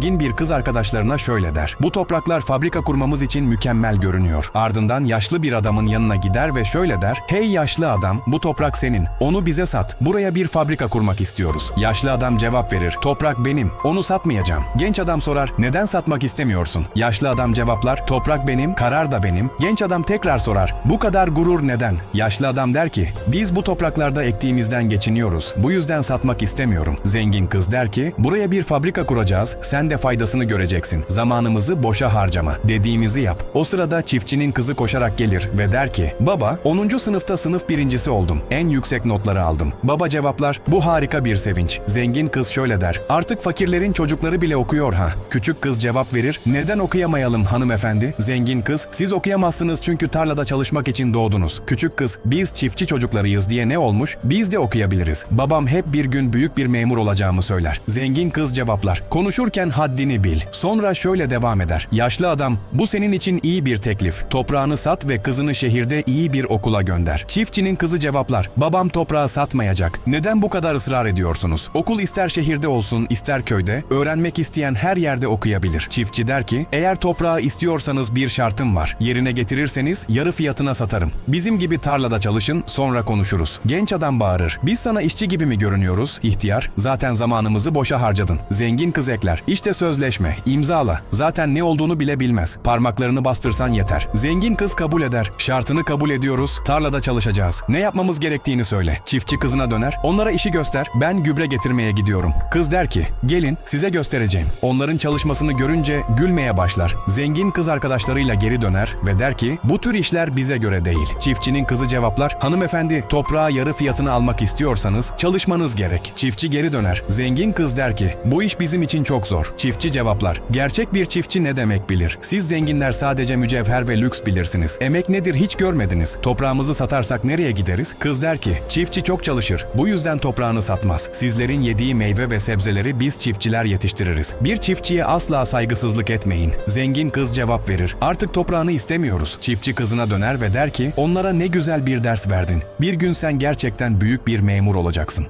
zengin bir kız arkadaşlarına şöyle der. Bu topraklar fabrika kurmamız için mükemmel görünüyor. Ardından yaşlı bir adamın yanına gider ve şöyle der. Hey yaşlı adam bu toprak senin. Onu bize sat. Buraya bir fabrika kurmak istiyoruz. Yaşlı adam cevap verir. Toprak benim. Onu satmayacağım. Genç adam sorar. Neden satmak istemiyorsun? Yaşlı adam cevaplar. Toprak benim. Karar da benim. Genç adam tekrar sorar. Bu kadar gurur neden? Yaşlı adam der ki. Biz bu topraklarda ektiğimizden geçiniyoruz. Bu yüzden satmak istemiyorum. Zengin kız der ki. Buraya bir fabrika kuracağız. Sen de faydasını göreceksin. Zamanımızı boşa harcama. Dediğimizi yap. O sırada çiftçinin kızı koşarak gelir ve der ki. Baba 10. sınıfta sınıf birincisi oldum. En yüksek notları aldım. Baba cevaplar. Bu harika bir sevinç. Zengin kız şöyle der. Artık fakirlerin çocukları bile okuyor ha. Küçük kız cevap verir. Neden okuyamayalım hanımefendi? Zengin kız. Siz okuyamazsınız çünkü tarlada çalışmak için doğdunuz. Küçük kız. Biz çiftçi çocuklarıyız diye ne olmuş? Biz de okuyabiliriz. Babam hep bir gün büyük bir memur olacağımı söyler. Zengin kız cevaplar. Konuşurken haddini bil. Sonra şöyle devam eder. Yaşlı adam. Bu senin için iyi bir teklif. Toprağını sat ve kızını şehirde iyi bir okula gönder. Çiftçinin kızı cevaplar. Babam toprağı satmayacak. Neden bu kadar ısrar ediyorsunuz? Okul ister şehirde olsun ister köyde, öğrenmek isteyen her yerde okuyabilir. Çiftçi der ki, eğer toprağı istiyorsanız bir şartım var. Yerine getirirseniz yarı fiyatına satarım. Bizim gibi tarlada çalışın, sonra konuşuruz. Genç adam bağırır. Biz sana işçi gibi mi görünüyoruz, ihtiyar? Zaten zamanımızı boşa harcadın. Zengin kız ekler. İşte sözleşme, imzala. Zaten ne olduğunu bile bilmez. Parmaklarını bastırsan yeter. Zengin kız kabul eder. Şartını kabul ediyoruz, tarlada çalışacağız. Ne yapmamız gerektiğini söyle. Çiftçi kızına döner. Onlara işi göster. Ben gübre getirmeye gidiyorum. Kız der ki, gelin size göstereceğim. Onların çalışmasını görünce gülmeye başlar. Zengin kız arkadaşlarıyla geri döner ve der ki, bu tür işler bize göre değil. Çiftçinin kızı cevaplar, hanımefendi toprağa yarı fiyatını almak istiyorsanız çalışmanız gerek. Çiftçi geri döner. Zengin kız der ki, bu iş bizim için çok zor. Çiftçi cevaplar, gerçek bir çiftçi ne demek bilir? Siz zenginler sadece mücevher ve lüks bilirsiniz. Emek nedir hiç görmediniz. Toprağımızı satarsak nereye gideriz? Kız der ki, çiftçi çok çalışır. Bu yüzden toprağını satmaz. Sizlerin yediği meyve ve sebzeleri biz çiftçiler yetiştiririz. Bir çiftçiye asla saygısızlık etmeyin. Zengin kız cevap verir. Artık toprağını istemiyoruz. Çiftçi kızına döner ve der ki, onlara ne güzel bir ders verdin. Bir gün sen gerçekten büyük bir memur olacaksın.